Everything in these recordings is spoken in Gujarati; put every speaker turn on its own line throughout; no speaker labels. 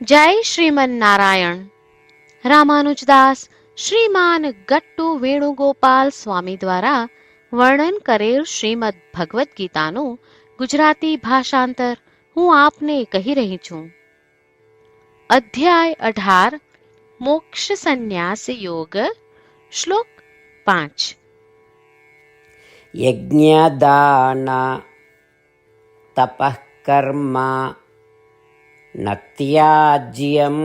જય શ્રીમન નારાયણ રામાનુજદાસ શ્રીમાન ગટ્ટુ વેણુગોપાલ સ્વામી દ્વારા વર્ણન કરેલ શ્રીમદ ભગવદ્ ગીતાનું ગુજરાતી ભાષાંતર હું આપને કહી રહી છું. અધ્યાય અઢાર, મોક્ષ સંન્યાસ યોગ, શ્લોક પાંચ.
યજ્ઞદાન તપઃ કર્મા नत्याज्यं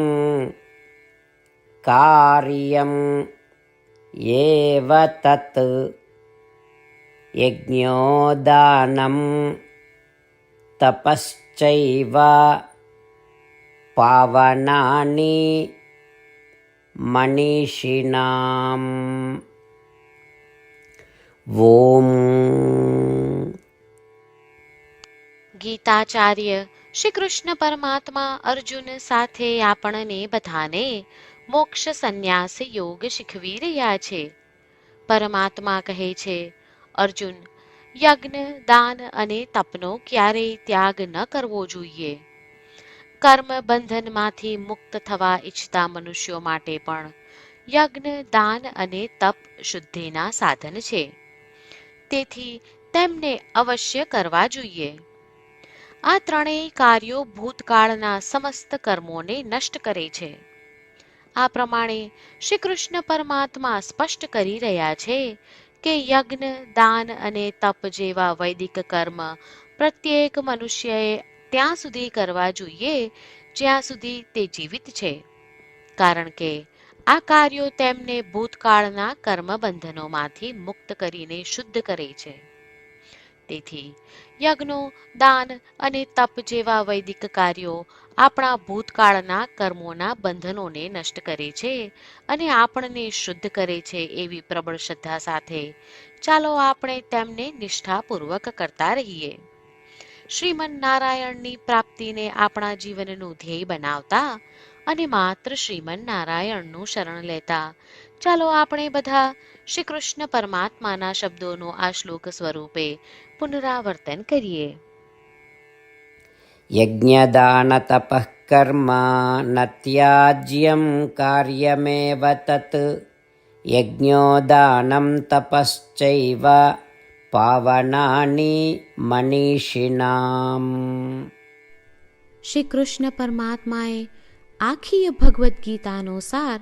कार्यम् एव तत् यज्ञोदानं तपश्चैव पावनानि मनीषिणाम्। ॐ
गीताचार्य શ્રી કૃષ્ણ પરમાત્મા અર્જુન સાથે આપણને બધાને મોક્ષ સંન્યાસ યોગ શીખવી રહ્યા છે. પરમાત્મા કહે છે, અર્જુન, યજ્ઞ, દાન અને તપનો ક્યારેય ત્યાગ ન કરવો જોઈએ. કર્મ બંધનમાંથી મુક્ત થવા ઈચ્છતા મનુષ્યો માટે પણ યજ્ઞ, દાન અને તપ શુદ્ધિના સાધન છે. તેથી તેમને અવશ્ય કરવા જોઈએ. આ ત્રણેય કાર્યો ભૂતકાળના સમસ્ત કર્મોને નષ્ટ કરે છે. આ પ્રમાણે શ્રી કૃષ્ણ પરમાત્મા સ્પષ્ટ કરી રહ્યા છે કે યજ્ઞ, દાન અને તપ જેવા વૈદિક કર્મ પ્રત્યેક મનુષ્યએ ત્યાં સુધી કરવા જોઈએ, જ્યાં સુધી તે જીવિત છે. કારણ કે આ કાર્યો તેમને ભૂતકાળના કર્મ બંધનોમાંથી મુક્ત કરીને શુદ્ધ કરે છે. તેથી યજ્ઞો, દાન અને તપ જેવા વૈદિક કાર્યો આપણા ભૂતકાળના કર્મોના બંધનોને નષ્ટ કરે છે અને આપણને શુદ્ધ કરે છે એવી પ્રબળ શ્રદ્ધા સાથે. ચાલો આપણે તેમને નિષ્ઠાપૂર્વક કરતા રહીએ. શ્રીમન નારાયણની પ્રાપ્તિને આપણા જીવનનું ધ્યેય બનાવતા અને માત્ર શ્રીમન નારાયણનું શરણ લેતા ચાલો આપણે બધા શ્રી કૃષ્ણ પરમાત્માના શબ્દોનું આ શ્લોક સ્વરૂપે પુનરાવર્તન કરીએ.
યજ્ઞદાન તપઃ કર્મ ન કાર્યમેવ તત યજ્ઞો યજ્ઞોદાનમ તપશ્ચૈવ પાવનાની મનીષિનામ.
શ્રી કૃષ્ણ પરમાત્માએ આખી ભગવદ્ ગીતાનો સાર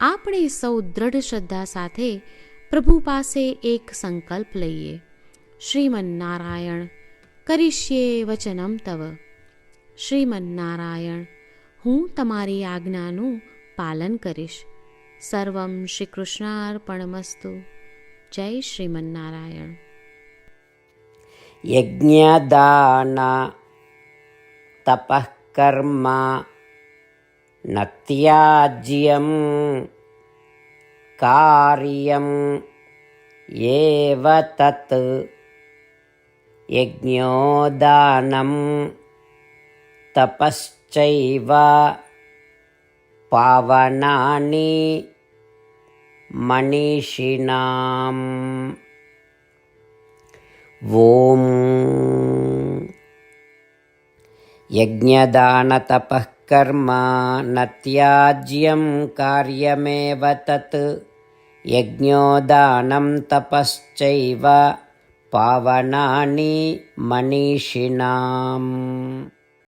આપણે સૌ દ્રઢ શ્રદ્ધા સાથે પ્રભુ પાસે એક સંકલ્પ લઈએ. શ્રીમન્નારાયણ, કરીશ્યે વચનમ તવ. શ્રીમન્નારાયણ, હું તમારી આજ્ઞાનું પાલન કરીશ. સર્વમ શ્રી કૃષ્ણાર્પણમસ્તુ જય શ્રીમન્નારાયણ.
યજ્ઞદાન તપઃકર્મા न त्याज्यं कार्यम् एव तत् यज्ञोदानं तपश्चैव पावनानि मनीषिणाम् ॐ यज्ञदानतपः कर्म न त्याज्यं कार्यमेव तत् यज्ञोदानं तपश्चैव पावनानि मनीषिणाम्